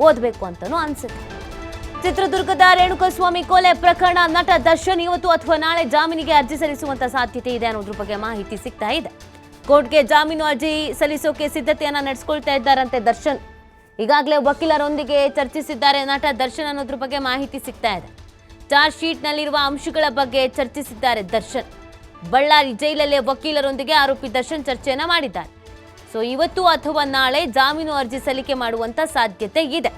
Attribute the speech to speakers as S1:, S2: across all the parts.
S1: ಓದಬೇಕು ಅಂತಲೂ ಅನ್ಸುತ್ತೆ. ಚಿತ್ರದುರ್ಗದ ರೇಣುಕಸ್ವಾಮಿ ಕೊಲೆ ಪ್ರಕರಣ, ನಟ ದರ್ಶನ್ ಇವತ್ತು ಅಥವಾ ನಾಳೆ ಜಾಮೀನಿಗೆ ಅರ್ಜಿ ಸಲ್ಲಿಸುವಂತ ಸಾಧ್ಯತೆ ಇದೆ ಅನ್ನೋದ್ರ ಬಗ್ಗೆ ಮಾಹಿತಿ ಸಿಗ್ತಾ ಇದೆ. ಕೋರ್ಟ್ಗೆ ಜಾಮೀನು ಅರ್ಜಿ ಸಲ್ಲಿಸೋಕೆ ಸಿದ್ಧತೆಯನ್ನ ನಡೆಸ್ಕೊಳ್ತಾ ಇದ್ದಾರಂತೆ ದರ್ಶನ್. ಈಗಾಗಲೇ ವಕೀಲರೊಂದಿಗೆ ಚರ್ಚಿಸಿದ್ದಾರೆ ನಟ ದರ್ಶನ್ ಅನ್ನೋದ್ರ ಬಗ್ಗೆ ಮಾಹಿತಿ ಸಿಗ್ತಾ ಇದೆ. ಚಾರ್ಜ್ ಶೀಟ್ನಲ್ಲಿರುವ ಅಂಶಗಳ ಬಗ್ಗೆ ಚರ್ಚಿಸಿದ್ದಾರೆ ದರ್ಶನ್. ಬಳ್ಳಾರಿ ಜೈಲಲ್ಲೇ ವಕೀಲರೊಂದಿಗೆ ಆರೋಪಿ ದರ್ಶನ್ ಚರ್ಚೆಯನ್ನ ಮಾಡಿದ್ದಾರೆ. ಸೊ ಇವತ್ತು ಅಥವಾ ನಾಳೆ ಜಾಮೀನು ಅರ್ಜಿ ಸಲ್ಲಿಕೆ ಮಾಡುವಂತ ಸಾಧ್ಯತೆ ಇದೆ.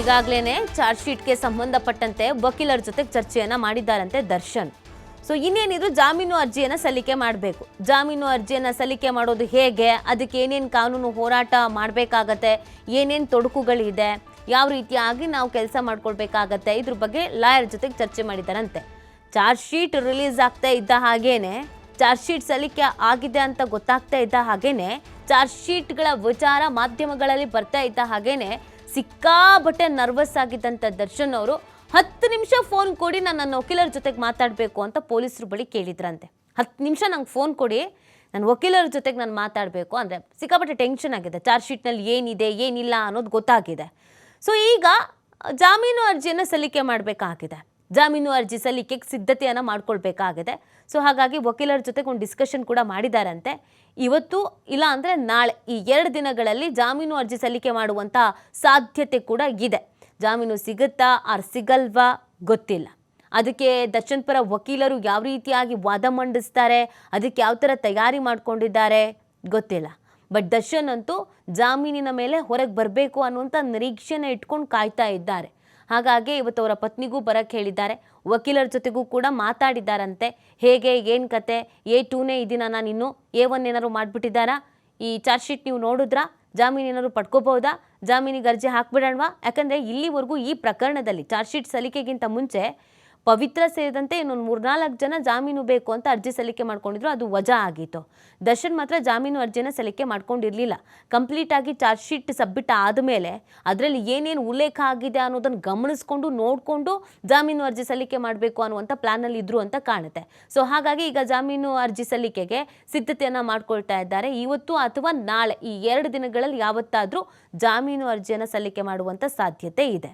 S1: ಈಗಾಗಲೇ ಚಾರ್ಜ್ ಶೀಟ್ಗೆ ಸಂಬಂಧಪಟ್ಟಂತೆ ವಕೀಲರ ಜೊತೆ ಚರ್ಚೆಯನ್ನ ಮಾಡಿದ್ದಾರಂತೆ ದರ್ಶನ್. ಸೊ ಇನ್ನೇನಿದ್ರು ಜಾಮೀನು ಅರ್ಜಿಯನ್ನು ಸಲ್ಲಿಕೆ ಮಾಡಬೇಕು. ಜಾಮೀನು ಅರ್ಜಿಯನ್ನು ಸಲ್ಲಿಕೆ ಮಾಡೋದು ಹೇಗೆ? ಅದಕ್ಕೆ ಏನೇನು ಕಾನೂನು ಹೋರಾಟ ಮಾಡಬೇಕಾಗತ್ತೆ? ಏನೇನು ತೊಡಕುಗಳಿದೆ? ಯಾವ ರೀತಿಯಾಗಿ ನಾವು ಕೆಲಸ ಮಾಡ್ಕೊಳ್ಬೇಕಾಗತ್ತೆ? ಇದ್ರ ಬಗ್ಗೆ ಲಾಯರ್ ಜೊತೆಗೆ ಚರ್ಚೆ ಮಾಡಿದ್ದಾರಂತೆ. ಚಾರ್ಜ್ ಶೀಟ್ ರಿಲೀಸ್ ಆಗ್ತಾ ಇದ್ದ ಹಾಗೇನೆ, ಚಾರ್ಜ್ ಶೀಟ್ ಸಲ್ಲಿಕೆ ಆಗಿದೆ ಅಂತ ಗೊತ್ತಾಗ್ತಾ ಇದ್ದ ಹಾಗೇನೆ, ಚಾರ್ಜ್ ಶೀಟ್ಗಳ ವಿಚಾರ ಮಾಧ್ಯಮಗಳಲ್ಲಿ ಬರ್ತಾ ಇದ್ದ ಹಾಗೇನೆ ಸಿಕ್ಕಾಬಟ್ಟೆ ನರ್ವಸ್ ಆಗಿದ್ದಂಥ ದರ್ಶನ್ ಅವರು ಹತ್ತು ನಿಮಿಷ ಫೋನ್ ಕೊಡಿ, ನಾನು ನನ್ನ ವಕೀಲರ ಜೊತೆಗೆ ಮಾತಾಡಬೇಕು ಅಂತ ಪೊಲೀಸರ ಬಳಿ ಕೇಳಿದ್ರಂತೆ. ಹತ್ತು ನಿಮಿಷ ನಂಗೆ ಫೋನ್ ಕೊಡಿ, ನನ್ನ ವಕೀಲರ ಜೊತೆಗೆ ನಾನು ಮಾತಾಡಬೇಕು ಅಂದರೆ ಸಿಕ್ಕಾಪಟ್ಟೆ ಟೆನ್ಷನ್ ಆಗಿದೆ. ಚಾರ್ಜ್ ಶೀಟ್ನಲ್ಲಿ ಏನಿದೆ, ಏನಿಲ್ಲ ಅನ್ನೋದು ಗೊತ್ತಾಗಿದೆ. ಸೊ ಈಗ ಜಾಮೀನು ಅರ್ಜಿಯನ್ನು ಸಲ್ಲಿಕೆ ಮಾಡಬೇಕಾಗಿದೆ. ಜಾಮೀನು ಅರ್ಜಿ ಸಲ್ಲಿಕೆ ಸಿದ್ಧತೆಯನ್ನು ಮಾಡ್ಕೊಳ್ಬೇಕಾಗಿದೆ. ಸೊ ಹಾಗಾಗಿ ವಕೀಲರ ಜೊತೆಗೆ ಒಂದು ಡಿಸ್ಕಷನ್ ಕೂಡ ಮಾಡಿದಾರಂತೆ. ಇವತ್ತು ಇಲ್ಲ ಅಂದರೆ ನಾಳೆ, ಈ ಎರಡು ದಿನಗಳಲ್ಲಿ ಜಾಮೀನು ಅರ್ಜಿ ಸಲ್ಲಿಕೆ ಮಾಡುವಂಥ ಸಾಧ್ಯತೆ ಕೂಡ ಇದೆ. ಜಾಮೀನು ಸಿಗುತ್ತಾ, ಆರ್ ಸಿಗಲ್ವಾ? ಗೊತ್ತಿಲ್ಲ. ಅದಕ್ಕೆ ದರ್ಶನ್ ಪರ ವಕೀಲರು ಯಾವ ರೀತಿಯಾಗಿ ವಾದ ಮಂಡಿಸ್ತಾರೆ, ಅದಕ್ಕೆ ಯಾವ ಥರ ತಯಾರಿ ಮಾಡಿಕೊಂಡಿದ್ದಾರೆ ಗೊತ್ತಿಲ್ಲ. ಬಟ್ ದರ್ಶನ್ ಅಂತೂ ಜಾಮೀನಿನ ಮೇಲೆ ಹೊರಗೆ ಬರಬೇಕು ಅನ್ನುವಂಥ ನಿರೀಕ್ಷೆನ ಇಟ್ಕೊಂಡು ಕಾಯ್ತಾ ಇದ್ದಾರೆ. ಹಾಗಾಗಿ ಇವತ್ತು ಅವರ ಪತ್ನಿಗೂ ಬರಕ್ಕೆ ಹೇಳಿದ್ದಾರೆ. ವಕೀಲರ ಜೊತೆಗೂ ಕೂಡ ಮಾತಾಡಿದ್ದಾರಂತೆ. ಹೇಗೆ, ಏನು ಕತೆ, ಎ ಟೂನೇ ಇದೀನ ನಾನು ಇನ್ನು? ಎ ಒನ್ ಏನಾದ್ರು ಮಾಡಿಬಿಟ್ಟಿದ್ದಾರಾ? ಈ ಚಾರ್ಜ್ ಶೀಟ್ ನೀವು ನೋಡಿದ್ರಾ? ಜಾಮೀನು ಏನಾದ್ರು ಪಡ್ಕೋಬಹುದಾ? ಜಾಮೀನಿಗೆ ಅರ್ಜಿ ಹಾಕ್ಬಿಡೋಣವಾ ಯಾಕಂದರೆ ಇಲ್ಲಿವರೆಗೂ ಈ ಪ್ರಕರಣದಲ್ಲಿ ಚಾರ್ಜ್ ಶೀಟ್ ಸಲ್ಲಿಕೆಗಿಂತ ಮುಂಚೆ ಪವಿತ್ರ ಸೇರಿದಂತೆ ಇನ್ನೊಂದು ಮೂರ್ನಾಲ್ಕು ಜನ ಜಾಮೀನು ಬೇಕು ಅಂತ ಅರ್ಜಿ ಸಲ್ಲಿಕೆ ಮಾಡ್ಕೊಂಡಿದ್ರು. ಅದು ವಜಾ ಆಗಿತ್ತು. ದರ್ಶನ್ ಮಾತ್ರ ಜಾಮೀನು ಅರ್ಜಿನ ಸಲ್ಲಿಕೆ ಮಾಡ್ಕೊಂಡಿರಲಿಲ್ಲ. ಕಂಪ್ಲೀಟ್ ಆಗಿ ಚಾರ್ಜ್ ಶೀಟ್ ಸಬ್ಮಿಟ್ ಆದಮೇಲೆ ಅದರಲ್ಲಿ ಏನೇನು ಉಲ್ಲೇಖ ಆಗಿದೆ ಅನ್ನೋದನ್ನು ಗಮನಿಸ್ಕೊಂಡು ನೋಡಿಕೊಂಡು ಜಾಮೀನು ಅರ್ಜಿ ಸಲ್ಲಿಕೆ ಮಾಡಬೇಕು ಅನ್ನುವಂಥ ಪ್ಲಾನಲ್ಲಿ ಇದ್ರು ಅಂತ ಕಾಣುತ್ತೆ. ಸೊ ಹಾಗಾಗಿ ಈಗ ಜಾಮೀನು ಅರ್ಜಿ ಸಲ್ಲಿಕೆಗೆ ಸಿದ್ಧತೆಯನ್ನು ಮಾಡ್ಕೊಳ್ತಾ ಇದ್ದಾರೆ. ಇವತ್ತು ಅಥವಾ ನಾಳೆ ಈ ಎರಡು ದಿನಗಳಲ್ಲಿ ಯಾವತ್ತಾದರೂ ಜಾಮೀನು ಅರ್ಜಿಯನ್ನು ಸಲ್ಲಿಕೆ ಮಾಡುವಂಥ ಸಾಧ್ಯತೆ ಇದೆ.